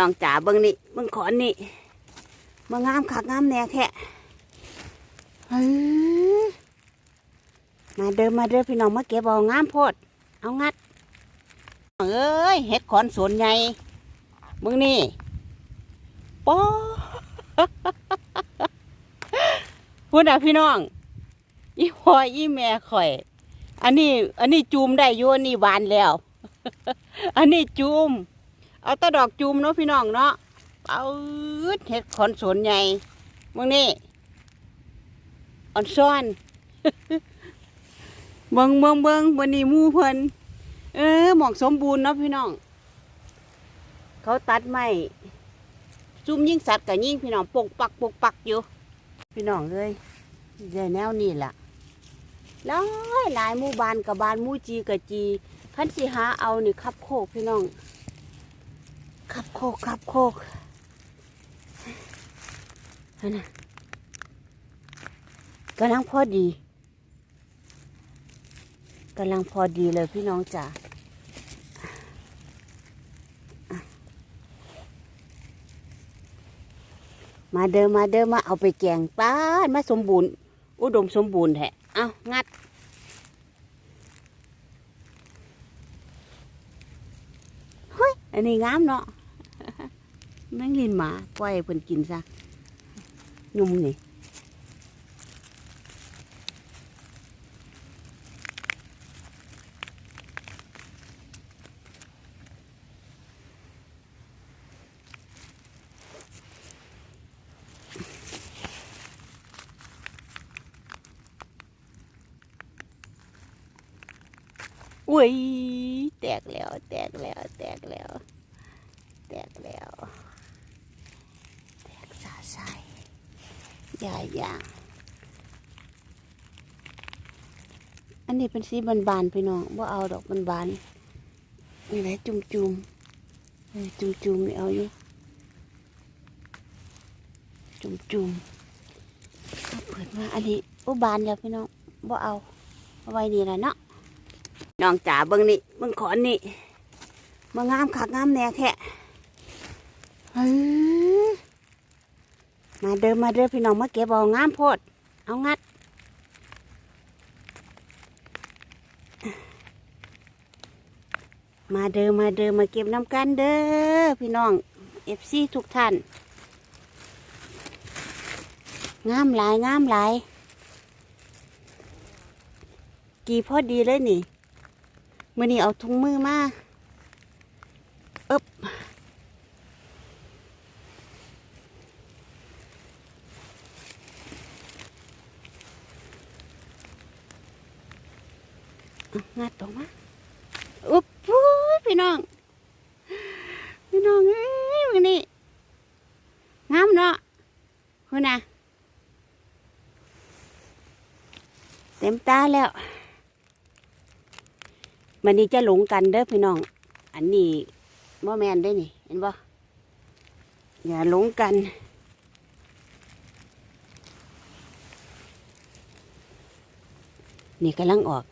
น้องจ๋าเบิ่งนี่เบิ่งขอนนี่มางามคักงามแน่แท้เฮ้ยมาเดินมาเดินพี่น้องมาเก็บเอางามโพด เอางัดเอ้ยเห็ดขอนสวนใหญ่มึงนี่ป๊อพูดนะพี่น้องอีพ่ออีแม่ข่อย อันนี้ อันนี้จูมได้อยู่อันนี้หวานแล้ว อันนี้จูม เอาตะดอกจูมเนาะพี่น้องเนาะเอาเห็ดขอนสวนใหญ่มึงนี่อ่อนซ่อนเบิงเบิงเบิงวันนี้มูเพิ่นเออหมอกสมบูรณ์เนาะพี่น้อง เขาตัดไม้ซุ่มยิ่งสัตว์กับยิ่งพี่น้องปกปักปกปักอยู่ พี่น้องเลยเดี๋ยวแนวนี้ล่ะแล้วหลายมู่บานกับบานมู่จีกับจีคันสิหาเอานี่ขับโคกพี่น้อง ขับโคกขับโคกนะกำลังพอดีกำลังพอดีเลยพี่น้องจ๋ามาเดินมาเดินมาเอาไปแกงป้านมาสมบูรณ์ อุดมสมบูรณ์แท้เอางัด เฮ้ย อันนี้งามเนาะ แม่งลินหมาปล่อยเพิ่นกินซะยุ่มนี่อุ้ยแตกแล้ว แตกแล้ว แตกแล้ว แตกแล้ว แตกสาใสใหญ่ย่างอันนี้เป็นสีบานๆพี่น้องว่าเอาดอกบานๆนี่แหละจุ่มๆจุ่มๆนี่เอาอยู่ จุ่มๆเอาเปิดมาอันนี้อุบานแล้วพี่น้องว่าเอาเอาไว้นี่แหละเนาะน้องจ๋าเบิ่งนี่เบิ่งขอนนี่มางามคักงามแน่แท้ เฮ้ยมาเดินมาเดินพี่น้องมาเก็บเอางามโพด เอางัด มาเดินมาเดินมาเก็บน้ำกันเด้อพี่น้องเอฟซีทุกท่าน งามหลายงามหลาย กี่พอดีเลยนี่มื่อนี้เอาถุงมือมาอึบเอา งัดออกมาอุ๊บปุ้ยพี่น้อง พี่น้องเอ้ยมื่อนี้งามเนาะคุณนะเต็มตาแล้วมันนี้จะหลงกันเด้อพี่น้อง อันนี้บ่แมนได้นี่ เห็นบ่อย่าหลงกัน นี่กำลังออก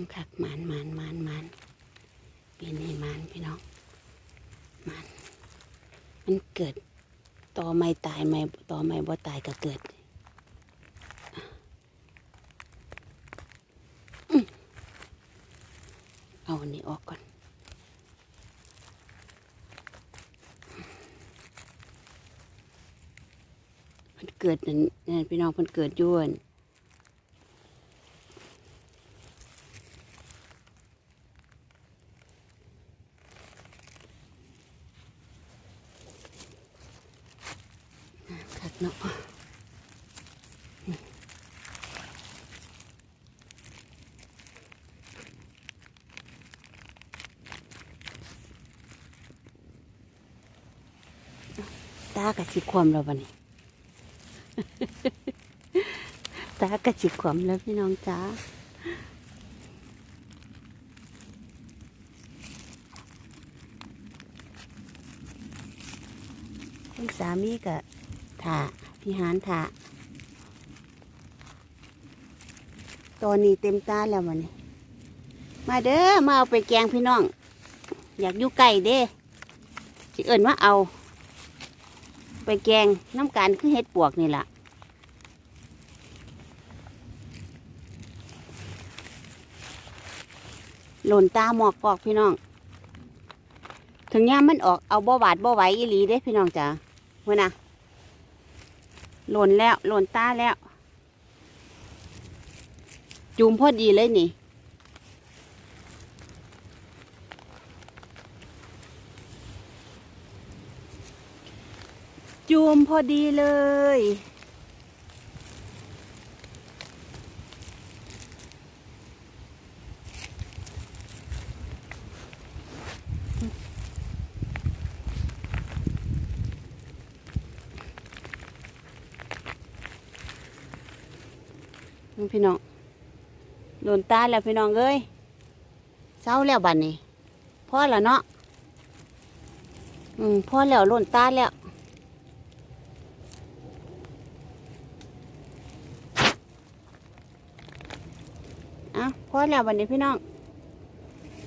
ามคักหมานหมานหมานหมานปีนี้หมานพี่น้องหมานมันเกิดต่อไม่ตายไม่ต่อไม่บ่ตายก็เกิดเอาอันนี้ออกก่อนมันเกิดนั่นนั่นพี่น้องมันเกิดอยวน เนาะตากระสิความแล้วบันนี้ตากระสิความแล้วพี่น้องจ้าคุณสามีกับ ถาพี่หานถาตอนนี้เต็มตาแล้วมันนี้มาเด้อมาเอาไปแกงพี่น้อง อยากอยู่ไก่เด้สิเอิญว่าเอา ไปแกงน้ำกันคือเห็ดปวกนี่แหละหล่นตาหมอกกอกพี่น้อง ถึงย่ามันออกเอาบ่บาดบ่ไหวอีหลีเด้พี่น้องจ๋าเมื่อนะ หล่นแล้ว หล่นตาแล้ว จูมพอดีเลยนี่ จูมพอดีเลย พี่น้องโดนตาแล้วพี่น้องเอ้ยเศร้าแล้วบัดนนี้พ่อแล้วเนาะอืมพ่อแล้วโลนตาแล้วอะพ่อแล้วบัดนนี้พี่น้อง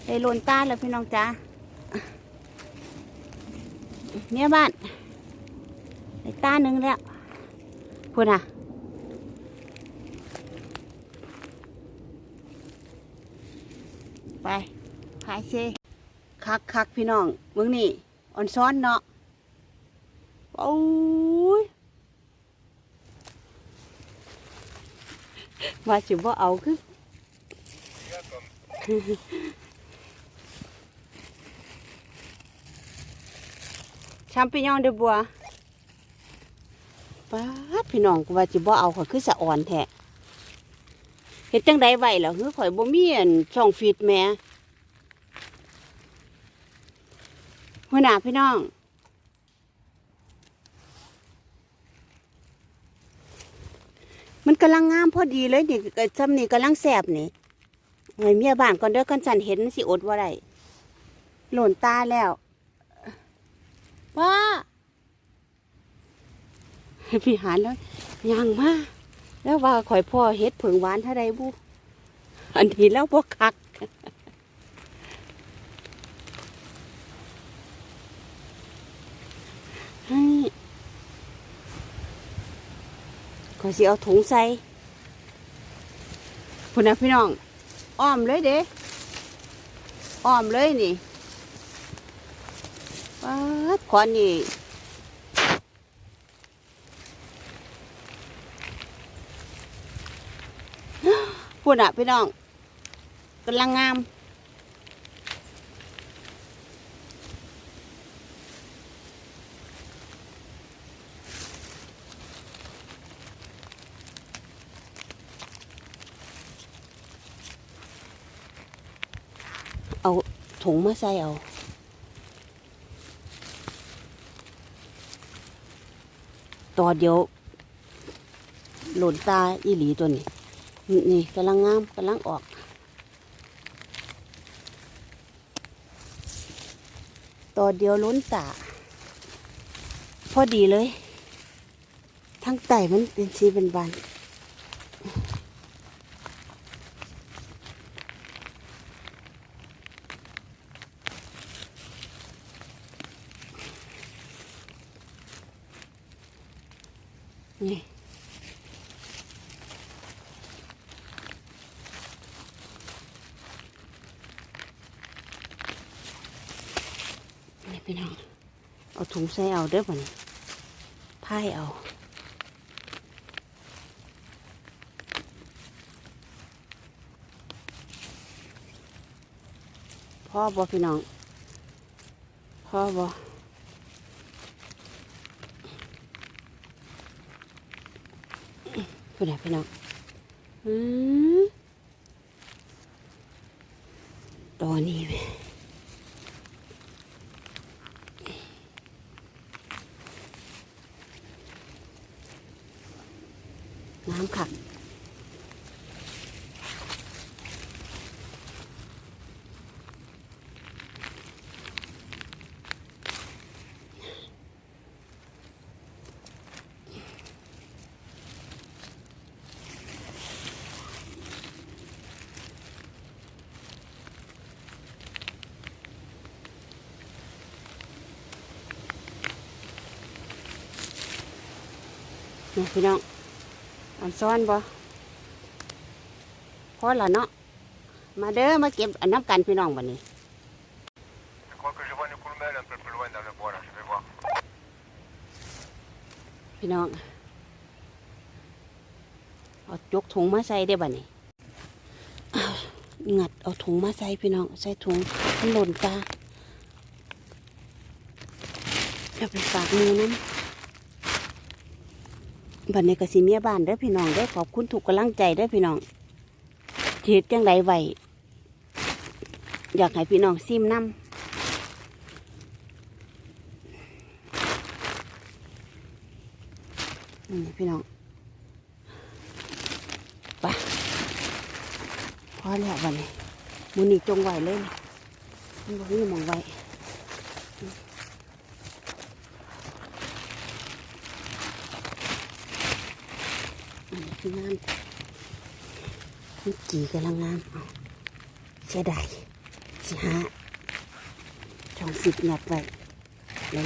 ได้โลนตาแล้วพี่น้องจ้าเนี่ยบ้านได้ตาหนึ่งแล้วพูดน่ะ ไปขายเซคักคักพี่น้องเมืองนี่อ่อนซ้อนเนาะโอ้ยว่าสิบ่เอาคือชัมปิญองเดบัวป้าพี่น้องกูว่าสิบ่เอาขาคือสะอ่อนแท้ เฮ็ดจังไดไหวเหรอคือข่อยบ่มีอันช่องฟีดแหม่หัวหน้าพี่น้อง มันกำลังงามพอดีเลยนี่ก็ซ้ำนี่กำลังแสบนี่เฮ้ยเมียบ้านก่อนเด้อกันสันเห็นมันสิอดว่าไรหล่นตาแล้วว้าพี่หานแล้วยังมา แล้วว่าข่อยพ่อเฮ็ดผึ่งหวานเท่าไรบุอันนี้แล้วพวกคัก ให้ข่อยสิเอาถุงใส่พุ่นนะพี่น้อง อ้อมเลยเด้อ้อมเลยนี่ป๊าดขวานนี่ พูดอะพี่น้องกำลังงามเอาถุงมาใส่เอาต่อเดียว หล่นตาอีหลีตัวนี้ นี่กำลังงามกำลังออก ต่อเดียวล้นตาพอดีเลย ทั้งไตมันเป็นสีเป็นบาน นี่ พี่น้อง เอาถุงใส่เอาเด้อบ่นี่พายเอาพ่อบ่พี่น้องพ่อบ่พี่น้องพี่น้องอืมตอนนี้ำค่ะ นี่พี่น้องอันซ้อนบ่พอละเนาะมาเด้อมาเก็บอันน้ำกันพี่น้องบันนี้พี่น้องเอาจกถุงมาใส่ได้บ่นี่อ้งัดเอาถุงมาใส่พี่น้องใส่ถุงมันหล่นตาเอาไปฝากมือนั้น บันนี้ก็สิเมียบ้านเด้อพี่น้องได้อขอบคุณถูกกำลังใจเด้อพี่น้องเฮ็ดจังไดไหวอยากให้พี่น้องซิมน้ำอืมพี่น้องไปพอแล้ววันนี้มูนี่จงไหวเลยมันบอกนี่มองไหวอันนี้คือ งามนี่จีกำลังงามเสียดายสิฮะช่องสิบหยัดไว้เลย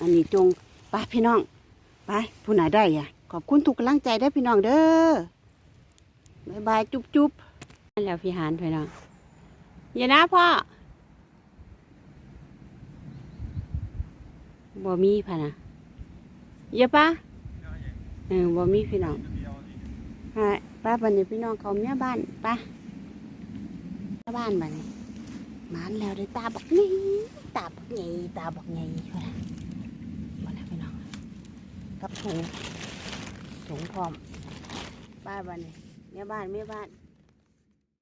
อันนี้จงไปพี่น้อง ไป ผู้ไหนได้อะ ขอบคุณทุกกำลังใจได้พี่น้องเด้อบายบายจุ๊บจุ๊บนั่นแล้วพี่หานพี่น้องอย่านะพ่อ บ่มีพะนะอย่าปะเออบ่มีพี่น้องฮะป้าบันนี้พี่น้องเขาเมียบ้านป้าบ้านบันนี้มานแล้วได้ตาบักนี่ตาบักใหญ่ตาบักใหญ่พะนะบ่นะพี่น้องกับถุงถุงพร้อมบ้าบ้านนี่แม่บ้านแม่บ้าน